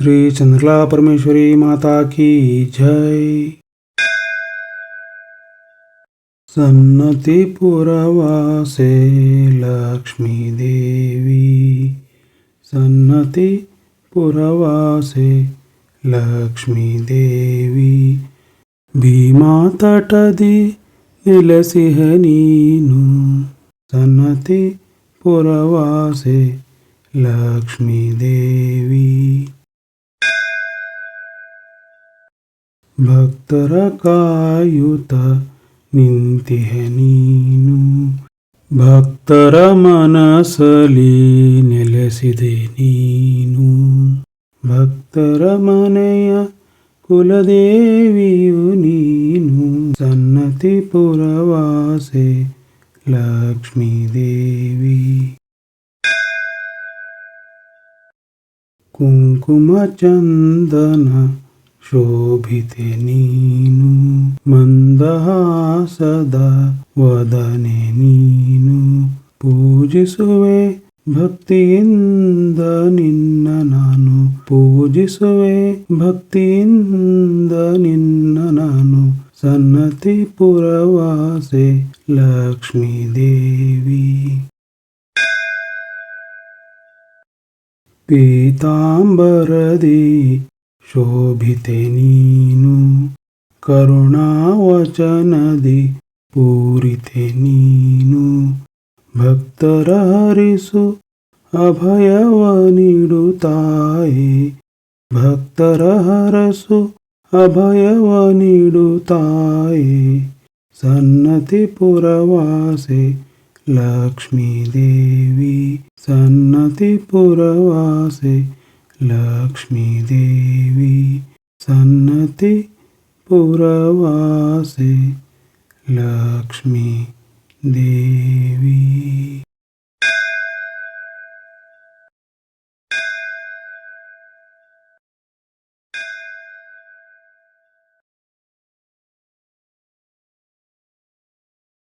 श्री चंद्रला परमेश्वरी माता की जय सन्नती पुरवासे लक्ष्मी देवी सन्नती पुरवासे ಲಕ್ಷ್ಮೀ ದೇವಿ ಭೀಮಾ ತಟದಿ ನೆಲೆಸಿಹ ನೀನು ಸನ್ನತಿ ಪುರವಾಸೆ ಲಕ್ಷ್ಮೀ ಭಕ್ತರ ಕಾಯುತ ನಿಂತಿಹ ನೀನು ಭಕ್ತರ ಮನಸಲಿ ನೆಲೆಸಿದೆ ನೀನು ಭಕ್ತರ ಮನೆಯ ಕುಲದೇವಿಯು ನೀನು ಸನ್ನತಿ ಪುರವಾಸೆ ಲಕ್ಷ್ಮೀ ದೇವಿ ಕುಂಕುಮ ಚಂದನ ಶೋಭಿತೆ ನೀನು ಮಂದಹಾಸದ ವದನೆ ನೀನು ಪೂಜಿಸುವೆ ಭಕ್ತಿಯಿಂದ ನಿನ್ನ ನಾನು ಪೂಜಿಸುವೆ ಭಕ್ತಿಯಿಂದ ನಿನ್ನ ನಾನು ಸನ್ನತಿ ಪುರವಾಸೆ ಲಕ್ಷ್ಮೀ ದೇವಿ ಪೀತಾಂಬರದಿ ಶೋಭಿತೆ ನೀನು ಕರುಣಾವಚನದಿ ಪೂರಿತೆ ನೀನು ಭಕ್ತರ ಹರಿಸು ಅಭಯವ ನೀಡುತ್ತಾಯೆ ಭಕ್ತರ ಹರಸು ಅಭಯವ ನೀಡುತ್ತಾಯೆ ಸನ್ನತಿ ಪುರವಾಸೆ ಲಕ್ಷ್ಮೀ ದೇವಿ ಸನ್ನತಿ ಪುರವಾಸೆ लक्ष्मीदेवी सन्नति पुरवासे लक्ष्मी देवी